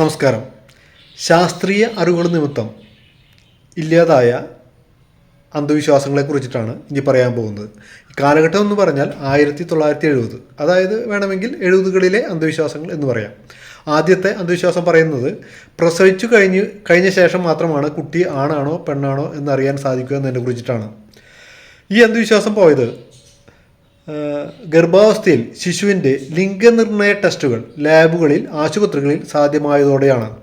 നമസ്കാരം. ശാസ്ത്രീയ അറിവുകൾ നിമിത്തം ഇല്ലാതായ അന്ധവിശ്വാസങ്ങളെ കുറിച്ചിട്ടാണ് ഇനി പറയാൻ പോകുന്നത്. കാലഘട്ടം എന്ന് പറഞ്ഞാൽ ആയിരത്തി തൊള്ളായിരത്തി എഴുപത്. അതായത് വേണമെങ്കിൽ എഴുപതുകളിലെ അന്ധവിശ്വാസങ്ങൾ എന്ന് പറയാം. ആദ്യത്തെ അന്ധവിശ്വാസം പറയുന്നത് പ്രസവിച്ചു കഴിഞ്ഞ് കഴിഞ്ഞ ശേഷം മാത്രമാണ് കുട്ടി ആണാണോ പെണ്ണാണോ എന്നറിയാൻ സാധിക്കുക എന്നതിനെ കുറിച്ചിട്ടാണ്. ഈ അന്ധവിശ്വാസം പോയത് ഗർഭാവസ്ഥയിൽ ശിശുവിന്റെ ലിംഗനിർണയ ടെസ്റ്റുകൾ ലാബുകളിൽ ആശുപത്രികളിൽ സാധ്യമായതോടെയാണ്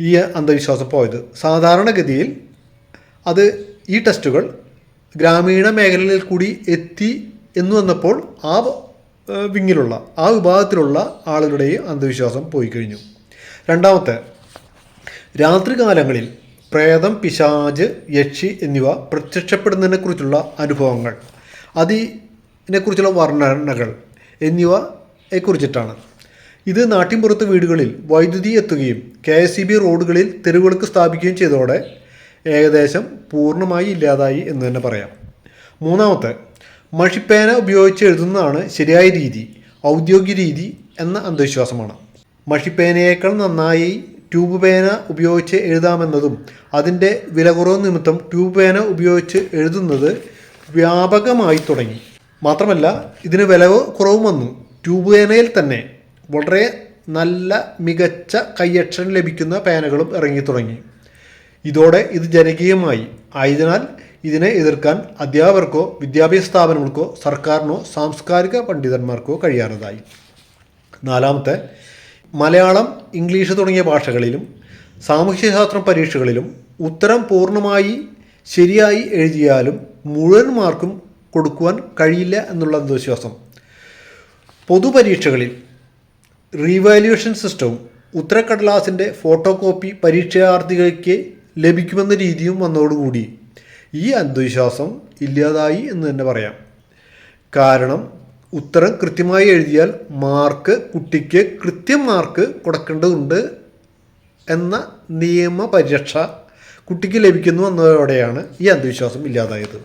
ഈ അന്ധവിശ്വാസം പോയത്. സാധാരണഗതിയിൽ അത് ഈ ടെസ്റ്റുകൾ ഗ്രാമീണ മേഖലയിൽ കൂടി എത്തി എന്ന് വന്നപ്പോൾ ആ വിങ്ങിലുള്ള ആ വിഭാഗത്തിലുള്ള ആളുകളുടെയും അന്ധവിശ്വാസം പോയി കഴിഞ്ഞു. രണ്ടാമത്തെ രാത്രികാലങ്ങളിൽ പ്രേതം പിശാജ് യക്ഷി എന്നിവ പ്രത്യക്ഷപ്പെടുന്നതിനെക്കുറിച്ചുള്ള അനുഭവങ്ങൾ. അതിനെക്കുറിച്ചുള്ള വർണനകൾ എന്നിവയെക്കുറിച്ചിട്ടാണ് ഇത് നാട്ടിൻപുറത്ത് വീടുകളിൽ വൈദ്യുതി എത്തുകയും കെ എസ് സി ബി റോഡുകളിൽ തെരുവുകൾക്ക് സ്ഥാപിക്കുകയും ചെയ്തതോടെ ഏകദേശം പൂർണമായി ഇല്ലാതായി എന്ന് തന്നെ പറയാം. മൂന്നാമത്തെ മഷിപ്പേന ഉപയോഗിച്ച് എഴുതുന്നതാണ് ശരിയായ രീതി ഔദ്യോഗിക രീതി എന്ന അന്ധവിശ്വാസമാണ്. മഷിപ്പേനയേക്കാൾ നന്നായി ട്യൂബ് പേന ഉപയോഗിച്ച് എഴുതാമെന്നതും അതിന്റെ വില കുറവ് നിമിത്തം ട്യൂബ് പേന ഉപയോഗിച്ച് എഴുതുന്നത് വ്യാപകമായി തുടങ്ങി. മാത്രമല്ല ഇതിന് വിലവ് കുറവും വന്നു. ട്യൂബ് പേനയിൽ തന്നെ വളരെ നല്ല മികച്ച കൈയക്ഷരം ലഭിക്കുന്ന പേനകളും ഇറങ്ങി തുടങ്ങി. ഇതോടെ ഇത് ജനകീയമായി. ആയതിനാൽ ഇതിനെ എതിർക്കാൻ അധ്യാപകർക്കോ വിദ്യാഭ്യാസ സ്ഥാപനങ്ങൾക്കോ സർക്കാരിനോ സാംസ്കാരിക പണ്ഡിതന്മാർക്കോ കഴിയാറതായി നാലാമത്തെ മലയാളം ഇംഗ്ലീഷ് തുടങ്ങിയ ഭാഷകളിലും സാമൂഹ്യശാസ്ത്രം പരീക്ഷകളിലും ഉത്തരം പൂർണമായി ശരിയായി എഴുതിയാലും മുഴുവൻ മാർക്കും കൊടുക്കുവാൻ കഴിയില്ല എന്നുള്ള അന്ധവിശ്വാസം പൊതുപരീക്ഷകളിൽ റീവാലുവേഷൻ സിസ്റ്റവും ഉത്തരക്കടലാസിന്റെ ഫോട്ടോ കോപ്പി പരീക്ഷാർത്ഥികൾക്ക് ലഭിക്കുമെന്ന രീതിയും വന്നതോടുകൂടി ഈ അന്ധവിശ്വാസം ഇല്ലാതായി എന്ന് തന്നെ പറയാം. കാരണം ഉത്തരം കൃത്യമായി എഴുതിയാൽ മാർക്ക് കുട്ടിക്ക് കൃത്യം മാർക്ക് കൊടുക്കേണ്ടതുണ്ട് എന്ന നിയമപരിരക്ഷ കുട്ടിക്ക് ലഭിക്കുന്നു എന്നതോടെയാണ് ഈ അന്ധവിശ്വാസം ഇല്ലാതായത്.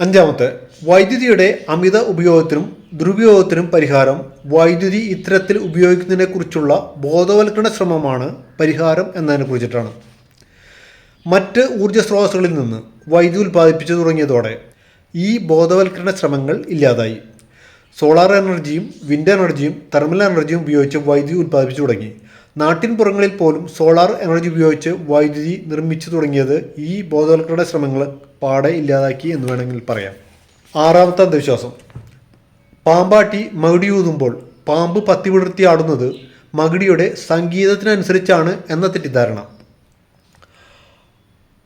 അഞ്ചാമത്തെ വൈദ്യുതിയുടെ അമിത ഉപയോഗത്തിനും ദുരുപയോഗത്തിനും പരിഹാരം. വൈദ്യുതി ഇത്തരത്തിൽ ഉപയോഗിക്കുന്നതിനെക്കുറിച്ചുള്ള ബോധവൽക്കരണ ശ്രമമാണ് പരിഹാരം എന്നതിനെ കുറിച്ചിട്ടാണ്. മറ്റ് ഊർജ സ്രോതസ്സുകളിൽ നിന്ന് വൈദ്യുതി ഉൽപ്പാദിപ്പിച്ചു തുടങ്ങിയതോടെ ഈ ബോധവൽക്കരണ ശ്രമങ്ങൾ ഇല്ലാതായി. സോളാർ എനർജിയും വിൻഡ് എനർജിയും തെർമൽ എനർജിയും ഉപയോഗിച്ച് വൈദ്യുതി ഉൽപ്പാദിപ്പിച്ചു തുടങ്ങി. നാട്ടിൻപുറങ്ങളിൽ പോലും സോളാർ എനർജി ഉപയോഗിച്ച് വൈദ്യുതി നിർമ്മിച്ചു തുടങ്ങിയത് ഈ ബോധവൽക്കരണ ശ്രമങ്ങൾ പാടെ ഇല്ലാതാക്കി എന്ന് വേണമെങ്കിൽ പറയാം. ആറാമത്തെ അന്ധവിശ്വാസം. പാമ്പാട്ടി മകുടി ഊതുമ്പോൾ പാമ്പ് പത്തി വിടർത്തി ആടുന്നത് മകുടിയുടെ സംഗീതത്തിനനുസരിച്ചാണ് എന്ന തെറ്റിദ്ധാരണ.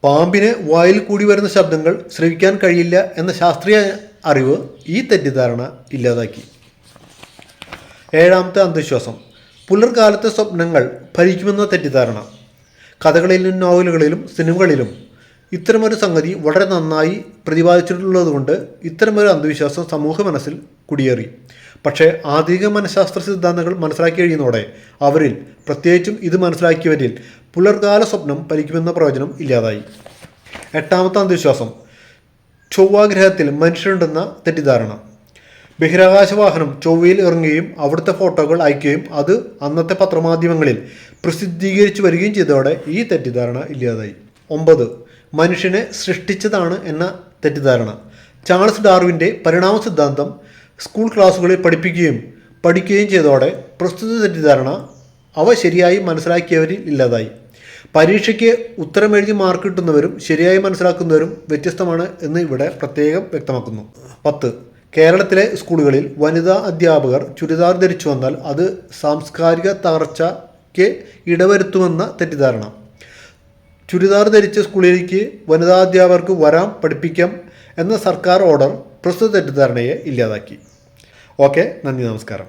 പാമ്പിന് വായിൽ കൂടി വരുന്ന ശബ്ദങ്ങൾ ശ്രവിക്കാൻ കഴിയില്ല എന്ന ശാസ്ത്രീയ അറിവ് ഈ തെറ്റിദ്ധാരണ ഇല്ലാതാക്കി. ഏഴാമത്തെ അന്ധവിശ്വാസം. പുലർകാലത്തെ സ്വപ്നങ്ങൾ ഫലിക്കുമെന്ന തെറ്റിദ്ധാരണ. കഥകളിലും നോവലുകളിലും സിനിമകളിലും ഇത്തരമൊരു സംഗതി വളരെ നന്നായി പ്രതിപാദിച്ചിട്ടുള്ളതുകൊണ്ട് ഇത്തരമൊരു അന്ധവിശ്വാസം സമൂഹ മനസ്സിൽ കുടിയേറി. പക്ഷേ ആധുനിക മനഃശാസ്ത്ര സിദ്ധാന്തങ്ങൾ മനസ്സിലാക്കി കഴിയുന്നതോടെ അവരിൽ പ്രത്യേകിച്ചും ഇത് മനസ്സിലാക്കിയവരിൽ പുലർകാല സ്വപ്നം ഫലിക്കുമെന്ന പ്രവചനം ഇല്ലാതായി. എട്ടാമത്തെ അന്ധവിശ്വാസം ചൊവ്വാഗ്രഹത്തിൽ മനുഷ്യരുണ്ടെന്ന തെറ്റിദ്ധാരണ. ബഹിരാകാശ വാഹനം ചൊവ്വയിൽ ഇറങ്ങുകയും അവിടുത്തെ ഫോട്ടോകൾ അയക്കുകയും അത് അന്നത്തെ പത്രമാധ്യമങ്ങളിൽ പ്രസിദ്ധീകരിച്ചു വരികയും ചെയ്തതോടെ ഈ തെറ്റിദ്ധാരണ ഇല്ലാതായി. ഒമ്പത് മനുഷ്യനെ സൃഷ്ടിച്ചതാണ് എന്ന തെറ്റിദ്ധാരണ. ചാൾസ് ഡാർവിന്റെ പരിണാമ സിദ്ധാന്തം സ്കൂൾ ക്ലാസ്സുകളിൽ പഠിപ്പിക്കുകയും പഠിക്കുകയും ചെയ്തതോടെ പ്രസ്തുത തെറ്റിദ്ധാരണ അവ ശരിയായി മനസ്സിലാക്കിയവരിൽ ഇല്ലാതായി. പരീക്ഷയ്ക്ക് ഉത്തരം എഴുതി മാർക്ക് കിട്ടുന്നവരും ശരിയായി മനസ്സിലാക്കുന്നവരും വ്യത്യസ്തമാണ് എന്ന് ഇവിടെ പ്രത്യേകം വ്യക്തമാക്കുന്നു. പത്ത് കേരളത്തിലെ സ്കൂളുകളിൽ വനിതാ അധ്യാപകർ ചുരിദാർ ധരിച്ചു വന്നാൽ അത് സാംസ്കാരിക തകർച്ചയ്ക്ക് ഇടവരുത്തുമെന്ന തെറ്റിദ്ധാരണ. ചുരിദാർ ധരിച്ച സ്കൂളിലേക്ക് വനിതാ അധ്യാപകർക്ക് വരാം പഠിപ്പിക്കാം എന്ന സർക്കാർ ഓർഡർ പ്രസ്തുത തെറ്റിദ്ധാരണയെ ഇല്ലാതാക്കി. ഓക്കെ നന്ദി നമസ്കാരം.